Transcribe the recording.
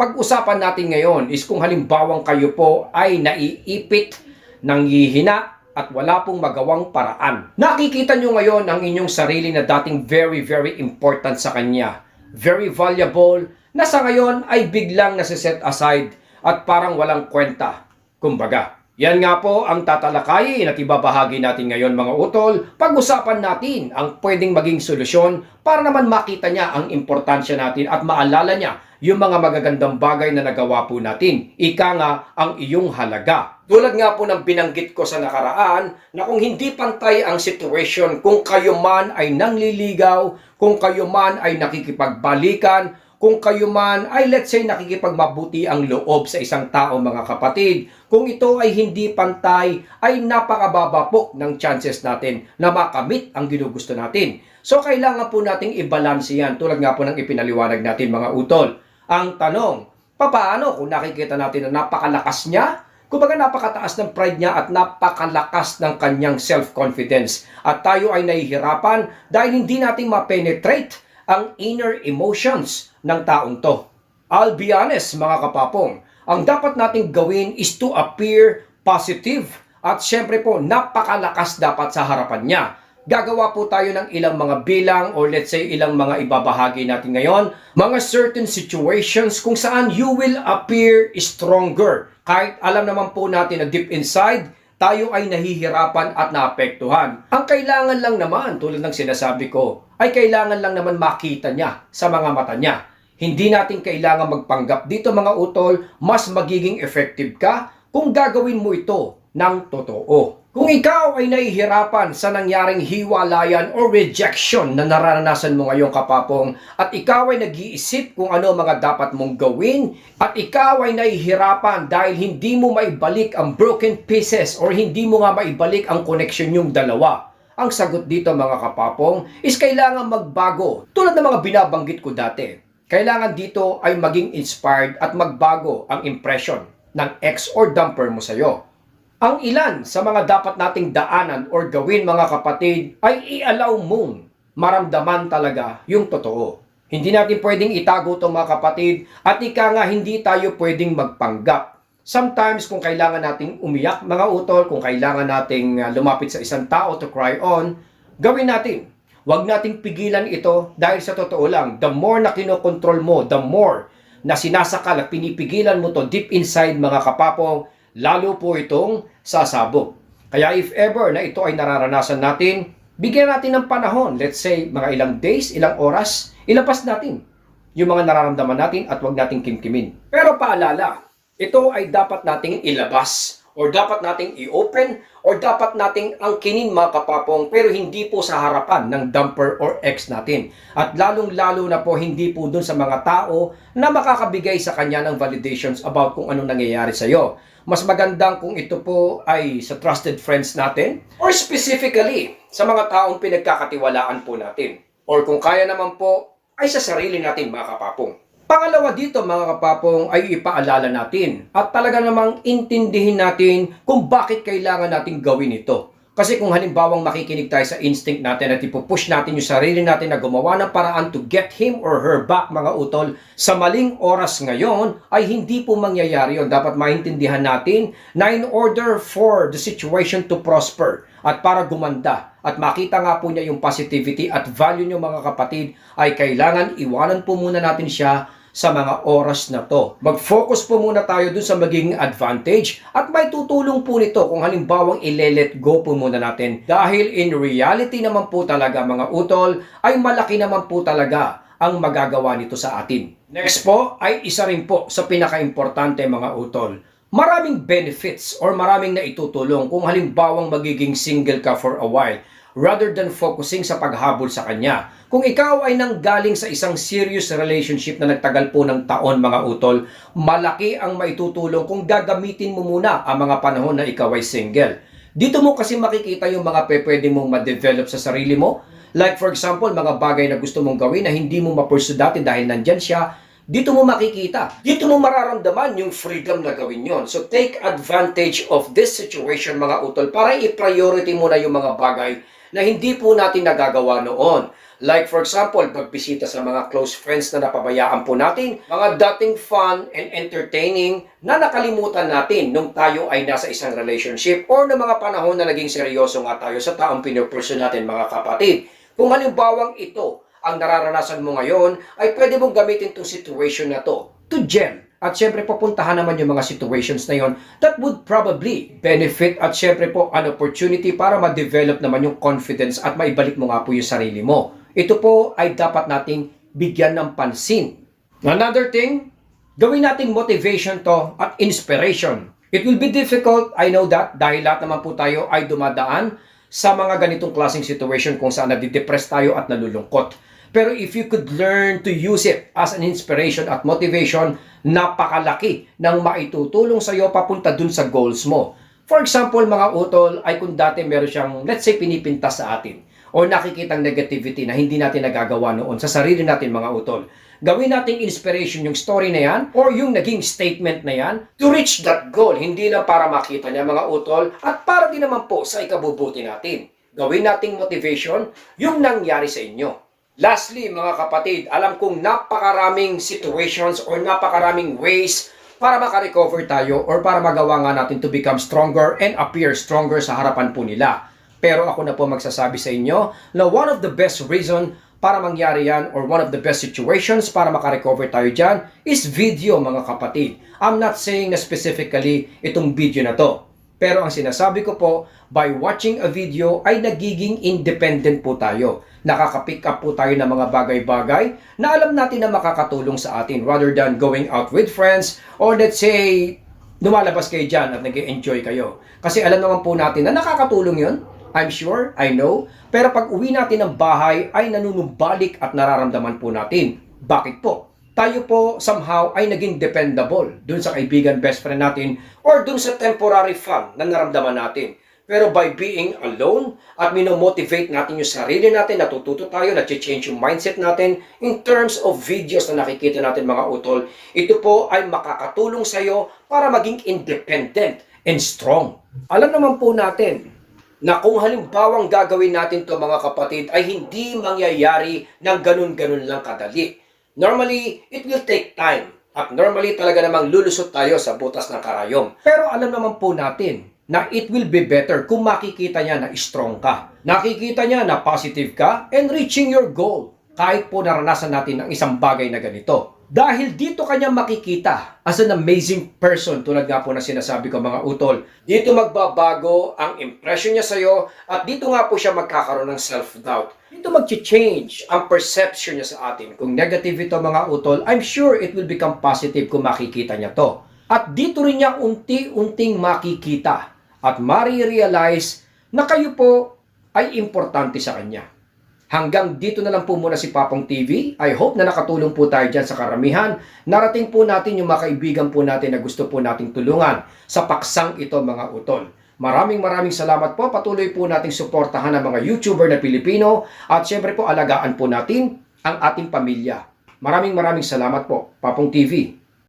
pag-usapan natin ngayon is kung halimbawang kayo po ay naiipit, nanghihina, at wala pong magawang paraan. Nakikita nyo ngayon ang inyong sarili na dating very, very important sa kanya. Very valuable, na sa ngayon ay biglang nasiset aside at parang walang kwenta. Kumbaga, yan nga po ang tatalakayin at ibabahagi natin ngayon mga utol. Pag-usapan natin ang pwedeng maging solusyon para naman makita niya ang importansya natin at maalala niya yung mga magagandang bagay na nagawa po natin. Ika nga ang iyong halaga. Tulad nga po ng binanggit ko sa nakaraan na kung hindi pantay ang situation, kung kayo man ay nangliligaw, kung kayo man ay nakikipagbalikan, kung kayo man ay let's say nakikipagmabuti ang loob sa isang tao mga kapatid, kung ito ay hindi pantay, ay napakababa po ng chances natin na makamit ang ginugusto natin. So kailangan po nating i-balance yan tulad nga po ng ipinaliwanag natin mga utol. Ang tanong, papaano kung nakikita natin na napakalakas niya? Kumbaga napakataas ng pride niya at napakalakas ng kanyang self-confidence. At tayo ay nahihirapan dahil hindi natin ma-penetrate ang inner emotions ng taong to. I'll be honest mga kapapong, ang dapat nating gawin is to appear positive at syempre po napakalakas dapat sa harapan niya. Gagawa po tayo ng ilang mga bilang or let's say ilang mga ibabahagi natin ngayon, mga certain situations kung saan you will appear stronger. Kahit alam naman po natin na deep inside, tayo ay nahihirapan at naapektuhan. Ang kailangan lang naman, tulad ng sinasabi ko, ay kailangan lang naman makita niya sa mga mata niya. Hindi natin kailangan magpanggap dito mga utol, mas magiging effective ka kung gagawin mo ito ng totoo. Kung ikaw ay nahihirapan sa nangyaring hiwalayan o rejection na naranasan mo ngayong kapapong at ikaw ay nag-iisip kung ano mga dapat mong gawin at ikaw ay nahihirapan dahil hindi mo maibalik ang broken pieces or hindi mo nga maibalik ang connection yung dalawa. Ang sagot dito mga kapapong is kailangan magbago tulad ng mga binabanggit ko dati. Kailangan dito ay maging inspired at magbago ang impression ng ex or dumper mo sa'yo. Ang ilan sa mga dapat nating daanan or gawin mga kapatid ay i-allow mong maramdaman talaga yung totoo. Hindi natin pwedeng itago ito mga kapatid at ika nga hindi tayo pwedeng magpanggap. Sometimes kung kailangan nating umiyak mga utol, kung kailangan nating uh, lumapit sa isang tao to cry on, gawin natin. Huwag nating pigilan ito dahil sa totoo lang, the more na kinokontrol mo, the more na sinasakal at pinipigilan mo to deep inside mga kapapong, lalo po itong sasabog. Kaya if ever na ito ay nararanasan natin, bigyan natin ng panahon, let's say mga ilang days, ilang oras, ilabas natin yung mga nararamdaman natin at huwag nating kimkimin. Pero paalala, ito ay dapat nating ilabas or dapat nating i-open or dapat nating angkinin mga kapapong pero hindi po sa harapan ng dumper or ex natin. At lalong-lalo na po hindi po dun sa mga tao na makakabigay sa kanya ng validations about kung anong nangyayari sa iyo. Mas magandang kung ito po ay sa trusted friends natin or specifically sa mga taong pinagkakatiwalaan po natin. Or kung kaya naman po ay sa sarili natin mga kapapong. Pangalawa dito mga kapapong ay ipaalala natin at talaga namang intindihin natin kung bakit kailangan natin gawin ito. Kasi kung halimbawang makikinig tayo sa instinct natin at ipupush natin yung sarili natin na gumawa ng paraan to get him or her back mga utol sa maling oras ngayon ay hindi po mangyayari yun. Dapat maintindihan natin na in order for the situation to prosper at para gumanda at makita nga po niya yung positivity at value niyo mga kapatid ay kailangan iwanan po muna natin siya sa mga oras na to. Mag-focus po muna tayo dun sa magiging advantage at may tutulong po nito kung halimbawang ile-let go po muna natin. Dahil in reality naman po talaga mga utol ay malaki naman po talaga ang magagawa nito sa atin. Next po ay isa rin po sa pinaka-importante mga utol. Maraming benefits or maraming na itutulong kung halimbawang magiging single ka for a while rather than focusing sa paghabol sa kanya. Kung ikaw ay nanggaling sa isang serious relationship na nagtagal po ng taon mga utol, malaki ang maitutulong kung gagamitin mo muna ang mga panahon na ikaw ay single. Dito mo kasi makikita yung mga pwede mong ma-develop sa sarili mo. Like for example, mga bagay na gusto mong gawin na hindi mo ma-pursue dati dahil nandyan siya, dito mo makikita. Dito mo mararamdaman yung freedom na gawin yon. So take advantage of this situation mga utol para i-priority mo na yung mga bagay na hindi po natin nagagawa noon. Like for example, pagbisita sa mga close friends na napabayaan po natin, mga dating fun and entertaining na nakalimutan natin nung tayo ay nasa isang relationship or na mga panahon na naging seryoso nga tayo sa taong pinupursu natin mga kapatid. Kung halimbawang ito ang nararanasan mo ngayon, ay pwede mong gamitin itong situation na to to gem. At syempre pupuntahan naman yung mga situations na yon that would probably benefit at syempre po an opportunity para ma-develop naman yung confidence at maibalik mo nga po yung sarili mo. Ito po ay dapat nating bigyan ng pansin. Another thing, gawin nating motivation to at inspiration. It will be difficult, I know that, dahil lahat naman po tayo ay dumadaan sa mga ganitong klaseng situation kung saan nadidepress tayo at nalulungkot. Pero if you could learn to use it as an inspiration at motivation, napakalaki ng maitutulong sa iyo papunta dun sa goals mo. For example, mga utol ay kung dati meron siyang, let's say, pinipintas sa atin o nakikitang negativity na hindi natin nagagawa noon sa sarili natin mga utol. Gawin nating inspiration yung story na yan or yung naging statement na yan to reach that goal. Hindi lang para makita niya mga utol at para din naman po sa ikabubuti natin. Gawin nating motivation yung nangyari sa inyo. Lastly, mga kapatid, alam kong napakaraming situations or napakaraming ways para makarecover tayo or para magawa nga natin to become stronger and appear stronger sa harapan po nila. Pero ako na po magsasabi sa inyo na one of the best reason para mangyari yan or one of the best situations para makarecover tayo dyan is video mga kapatid. I'm not saying na specifically itong video na to. Pero ang sinasabi ko po, by watching a video ay nagiging independent po tayo. Nakaka-pick up po tayo ng mga bagay-bagay na alam natin na makakatulong sa atin rather than going out with friends or let's say lumalabas kayo dyan at nag enjoy kayo. Kasi alam naman po natin na nakakatulong yun. I'm sure, I know. Pero pag uwi natin ng bahay ay nanunumbalik at nararamdaman po natin. Bakit po? Tayo po somehow ay naging dependable dun sa kaibigan best friend natin or dun sa temporary fun na naramdaman natin. Pero by being alone at minomotivate natin yung sarili natin, natututo tayo, na-change yung mindset natin in terms of videos na nakikita natin mga utol, ito po ay makakatulong sa iyo para maging independent and strong. Alam naman po natin na kung halimbawang gagawin natin to mga kapatid ay hindi mangyayari ng ganun-ganun lang kadali. Normally, it will take time. At normally talaga namang lulusot tayo sa butas ng karayom. Pero alam naman po natin na it will be better kung makikita niya na strong ka. Nakikita niya na positive ka and reaching your goal. Kahit po naranasan natin ang isang bagay na ganito. Dahil dito kanya makikita as an amazing person tulad nga po na sinasabi ko mga utol. Dito magbabago ang impression niya sa'yo at dito nga po siya magkakaroon ng self-doubt. Dito mag-change ang perception niya sa atin. Kung negative ito mga utol, I'm sure it will become positive kung makikita niya to. At dito rin niya unti-unting makikita at marirealize na kayo po ay importante sa kanya. Hanggang dito na lang po muna si Papong TV. I hope na nakatulong po tayo dyan sa karamihan. Narating po natin yung mga kaibigan po natin na gusto po nating tulungan sa paksang ito mga utol. Maraming maraming salamat po. Patuloy po nating suportahan ang mga YouTuber na Pilipino at syempre po alagaan po natin ang ating pamilya. Maraming maraming salamat po, Papong TV.